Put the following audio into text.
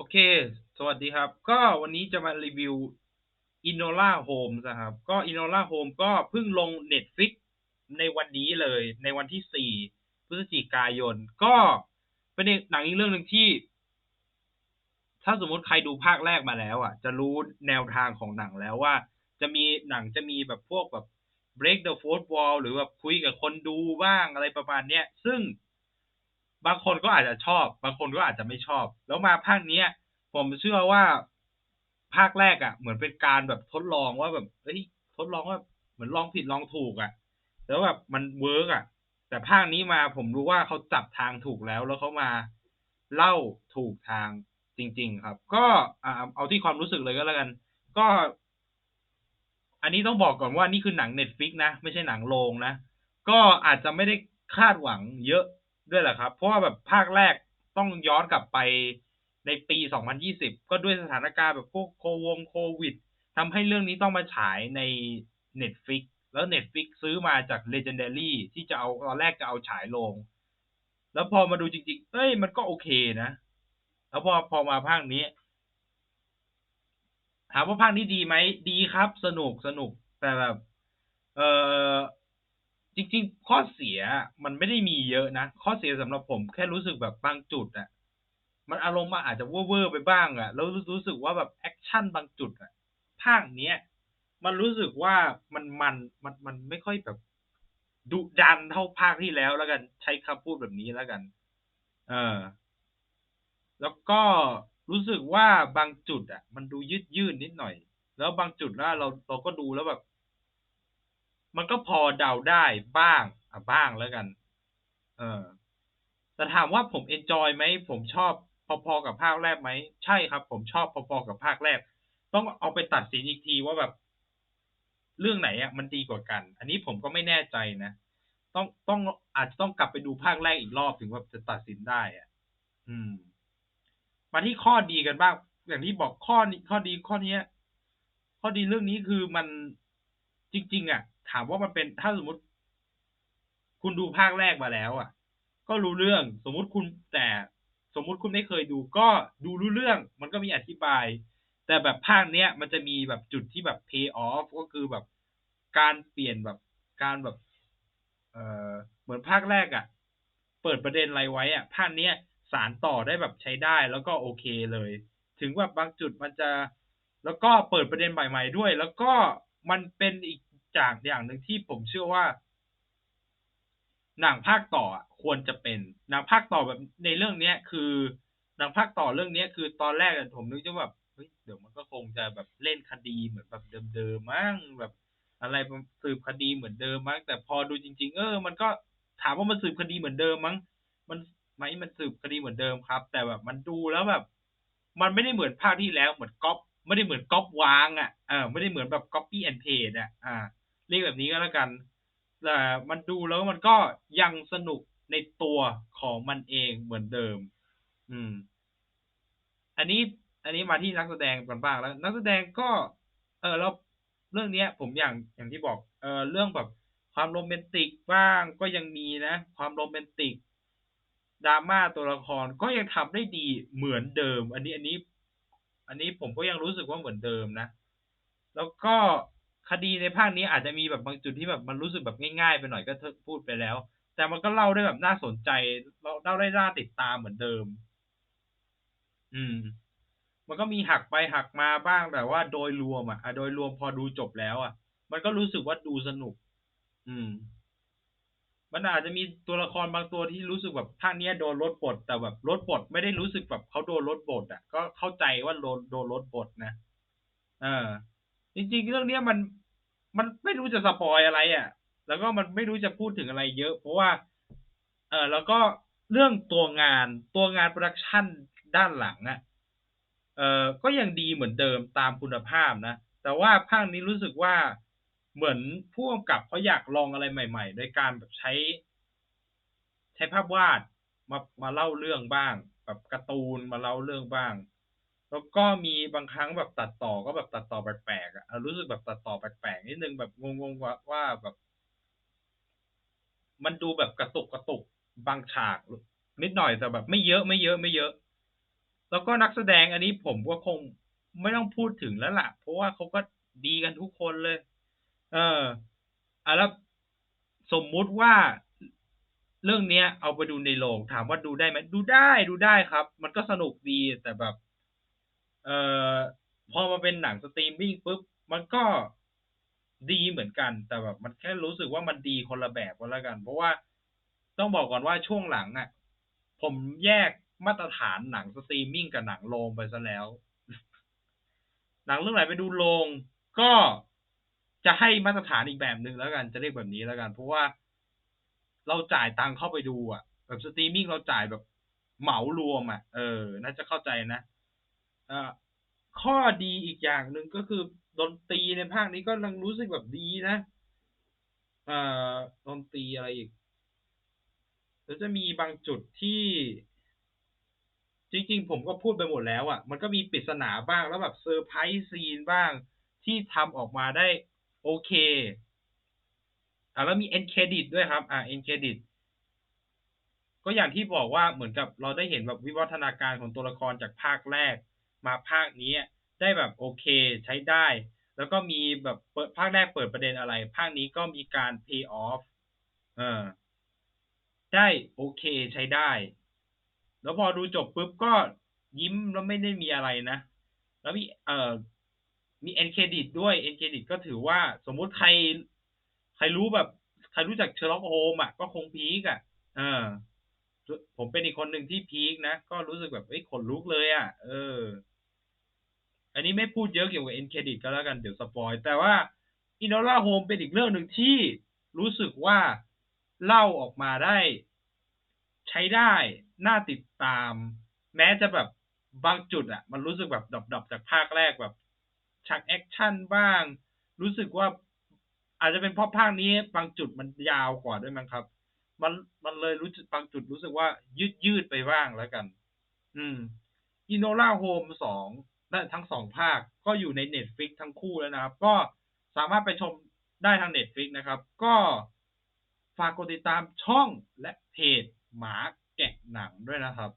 โอเค สวัสดีครับ ก็วันนี้จะมารีวิว Inola Home นะครับ ก็ Inola Home ก็เพิ่งลง Netflix ในวันนี้เลย ในวันที่ 4 พฤศจิกายน ก็เป็นหนังอีกเรื่องหนึ่งที่ ถ้าสมมติใครดูภาคแรกมาแล้ว อะ จะรู้แนวทางของหนังแล้วว่า จะมีหนังจะมีแบบพวกแบบ break the fourth wall หรือแบบคุยกับคนดูบ้างอะไรประมาณเนี้ย ซึ่ง บางคนก็อาจจะชอบ บางคนก็อาจจะไม่ชอบ แล้วมาภาคเนี้ย ผมเชื่อว่าภาคแรกอะ่ะ เหมือนเป็นการแบบทดลองว่าแบบเฮ้ยทดลองว่าเหมือนลองผิดลองถูกอะ่ะ แล้วแบบมันเวิร์กอะ แต่ภาคนี้มาผมรู้ว่าเขาจับทางถูกแล้ว แล้วเขามาเล่าถูกทางจริง ๆ ครับ ก็อ่าเอาที่ความรู้สึกเลยก็แล้วกัน ก็ อันนี้ต้องบอกก่อนว่านี่คือหนังเน็ตฟิกนะ ไม่ใช่หนังโรงนะ ก็อาจจะไม่ได้คาดหวังเยอะ ด้วยแหละครับ เพราะว่าแบบภาคแรกต้องย้อนกลับไปในปี 2020 ก็ด้วยสถานการณ์แบบพวกโควงโควิดทำให้เรื่องนี้ต้องมาฉายใน Netflix แล้ว Netflix ซื้อมาจาก Legendary ที่จะเอาตอนแรกจะเอาฉายลง แล้วพอมาดูจริงๆ เอ้ยมันก็โอเคนะ แล้วพอพอมาภาคนี้ ถามว่าภาคนี้ดีไหม ดีครับ สนุกสนุกแต่แบบ เออ จริง ๆ ข้อเสียมันไม่ได้มีเยอะนะ ข้อเสียสำหรับผมแค่รู้สึกแบบบางจุดอะมันอารมณ์มาอาจจะเวอร์ไปบ้างอะแล้วรู้สึกว่าแบบแอคชั่นบางจุดอะภาคเนี้ยมันรู้สึกว่ามันมันมันมันไม่ค่อยแบบดุดันเท่าภาคที่แล้วแล้วกันใช้คำพูดแบบนี้แล้วกัน เออ แล้วก็รู้สึกว่าบางจุด อะ มันดูยืดยืดนิดหน่อย แล้วบางจุดแล้วเราเราก็ดูแล้วแบบ มันก็พอเดาได้บ้างอะบ้างแล้วกัน เออแต่ถามว่าผมเอนจอยไหมผมชอบพอๆกับภาคแรกไหมใช่ครับ ผมชอบพอๆกับภาคแรก ต้องเอาไปตัดสินอีกทีว่าแบบเรื่องไหนอะมันดีกว่ากัน อันนี้ผมก็ไม่แน่ใจนะต้องต้องอาจจะต้องกลับไปดูภาคแรกอีกรอบถึงว่าจะตัดสินได้อะ อืม มาที่ข้อดีกันบ้าง อย่างที่บอกข้อนี้ข้อดีข้อนี้ข้อดีเรื่องนี้คือมันจริง ๆ อะ ถามว่ามันเป็นถ้าสมมติ คุณดูภาคแรกมาแล้ว อะ ก็รู้เรื่อง สมมุติคุณแต่สมมุติคุณไม่เคยดูก็ดูรู้เรื่อง มันก็มีอธิบาย แต่แบบภาคเนี้ย มันจะมีแบบจุดที่แบบ pay off ก็คือแบบการเปลี่ยนแบบการแบบ เออเหมือนภาคแรกอะ่ะ เปิดประเด็นอะไรไว้อะ่ะภาคเนี้ยสารต่อได้แบบใช้ได้แล้วก็โอเคเลย ถึงว่าบางจุดมันจะ แล้วก็เปิดประเด็นใหม่ๆด้วย แล้วก็มันเป็นอีก จากอย่างหนึ่งที่ผมเชื่อว่า หนังภาคต่อควรจะเป็นหนังภาคต่อแบบในเรื่องเนี้ย คือหนังภาคต่อเรื่องเนี้ยคือตอนแรกผมนึกจะแบบเฮ้ยเดี๋ยวมันก็คงจะแบบเล่นคดีเหมือนแบบเดิมๆมั้งแบบอะไรสืบคดีเหมือนเดิมมั้งแต่พอดูจริง ๆ เออ มันก็ถามว่ามันสืบคดีเหมือนเดิมมั้ง มันไหมมันสืบคดีเหมือนเดิมครับ แต่แบบมันดูแล้วแบบ มันไม่ได้เหมือนภาคที่แล้วเหมือนก๊อปไม่ได้เหมือนก๊อปวางอะเออไม่ได้เหมือนแบบก๊อปปี้แอนเพจอะ อ่า เรียกแบบนี้ก็แล้วกัน แต่มันดูแล้วมันก็ยังสนุกในตัวของมันเองเหมือนเดิม อืม อันนี้ อันนี้มาที่นักแสดงกันบ้างแล้ว นักแสดงก็ เออแล้วเรื่องเนี้ย ผมอย่างอย่างที่บอก เออเรื่องแบบความโรแมนติกบ้างก็ยังมีนะ ความโรแมนติกดราม่าตัวละครก็ยังทำได้ดีเหมือนเดิม อันนี้อันนี้ อันนี้ผมก็ยังรู้สึกว่าเหมือนเดิมนะ แล้วก็ คดีในภาคนี้อาจจะมีแบบบางจุดที่แบบมันรู้สึกแบบง่ายๆไปหน่อยก็พูดไปแล้ว แต่มันก็เล่าได้แบบน่าสนใจเล่าได้น่าติดตามเหมือนเดิม อืม มันก็มีหักไปหักมาบ้างแต่ว่าโดยรวมอะโดยรวมพอดูจบแล้ว อะ มันก็รู้สึกว่าดูสนุก อืม มันอาจจะมีตัวละครบางตัวที่รู้สึกแบบภาคนี้โดนลดบทแต่แบบลดบทไม่ได้รู้สึกแบบเขาโดนลดบทอะ ก็เข้าใจว่าโดนโดนลดบทนะเออจริงๆเรื่องเนี้ยมัน มันไม่รู้จะสปอยอะไรอะ แล้วก็มันไม่รู้จะพูดถึงอะไรเยอะ เพราะว่า เออแล้วก็เรื่องตัวงานตัวงานโปรดักชันด้านหลังอะเออก็ยังดีเหมือนเดิมตามคุณภาพนะ แต่ว่าภาคนี้รู้สึกว่าเหมือนผู้กำกับเขาอยากลองอะไรใหม่ ๆ โดยการแบบใช้ ใช้ภาพวาดมามาเล่าเรื่องบ้าง แบบการ์ตูนมาเล่าเรื่องบ้าง แล้วก็มีบางครั้งแบบตัดต่อก็แบบตัดต่อแปลกๆอะรู้สึกแบบตัดต่อแปลกๆนิดนึงแบบงงๆว่าว่าแบบ มันดูแบบกระตุกกระตุกบางฉากนิดหน่อยแต่แบบ ไม่เยอะไม่เยอะไม่เยอะ แล้วก็นักแสดงอันนี้ผมก็คงไม่ต้องพูดถึงแล้วล่ะ เพราะว่าเขาก็ดีกันทุกคนเลย เอออะแล้วสมมุติว่าเรื่องเนี้ย เอาไปดูในโรงถามว่าดูได้ไหมดูได้ดูได้ครับ มันก็สนุกดีแต่แบบ เอ่อพอมาเป็นหนังสตรีมมิ่งปุ๊บมันก็ดีเหมือนกัน แต่แบบมันแค่รู้สึกว่ามันดีคนละแบบกันแล้วกัน เพราะว่าต้องบอกก่อนว่าช่วงหลังอะ ผมแยกมาตรฐานหนังสตรีมมิ่งกับหนังโรงไปซะแล้ว หนังเรื่องไหนไปดูโรงก็จะให้มาตรฐานอีกแบบหนึ่งแล้วกันจะเรียกแบบนี้แล้วกัน เพราะว่าเราจ่ายตังค์เข้าไปดูอะ แบบสตรีมมิ่งเราจ่ายแบบเหมารวมอะเออ น่าจะเข้าใจนะ ข้อดีอีกอย่างหนึ่งก็คือดนตรีในภาคนี้ก็ยังรู้สึกแบบดีนะเอ่อดนตรีอะไรอีกแล้วจะมีบางจุดที่ จริง ๆ ผมก็พูดไปหมดแล้วอะ มันก็มีปริศนาบ้างแล้วแบบเซอร์ไพรส์ซีนบ้างที่ทำออกมาได้โอเคอ่าแล้วมีเอ็นเครดิตด้วยครับ อ่าเอ็นเครดิตก็อย่างที่บอกว่าเหมือนกับเราได้เห็นแบบวิวัฒนาการของตัวละครจากภาคแรก มาภาคนี้ได้แบบโอเคใช้ได้ แล้วก็มีแบบเปิดภาคแรกเปิดประเด็นอะไร ภาคนี้ก็มีการ pay off เออได้โอเคใช้ได้ แล้วพอดูจบปุ๊บก็ยิ้มแล้วไม่ได้มีอะไรนะ แล้วมีเอ่อมีเอ็นเครดิตด้วยเอ็นเครดิตก็ถือว่าสมมุติใคร ใครรู้แบบ ใครรู้จักเชอร์ล็อกโฮมอะก็คงพีกอะเออผมเป็นอีกคนหนึ่งที่พีคนะ ก็รู้สึกแบบเอ้ยขนลุกเลยอะ เออ อันนี้ไม่พูดเยอะเกี่ยวกับเอ็นเครดิตก็แล้วกันเดี๋ยวสปอยแต่ว่าอินโนล่าโฮมเป็นอีกเรื่องหนึ่งที่รู้สึกว่าเล่าออกมาได้ ใช้ได้ น่าติดตาม แม้จะแบบบางจุดอะมันรู้สึกแบบดอบๆจากภาคแรกแบบฉากแอคชั่นบ้าง รู้สึกว่าอาจจะเป็นเพราะภาคนี้บางจุดมันยาวกว่าด้วยมั้งครับ มันมันเลยรู้สึกบางจุดรู้สึกว่ายืดยืดไปบ้างแล้วกัน อืมอินโนล่าโฮมสอง ทั้งสองภาคก็อยู่ในเน็ตฟิกทั้งคู่แล้วนะครับ ก็สามารถไปชมได้ทางเน็ตฟิกนะครับ ก็ฝากกดติดตามช่องและเพจหมาแกะหนังด้วยนะครับ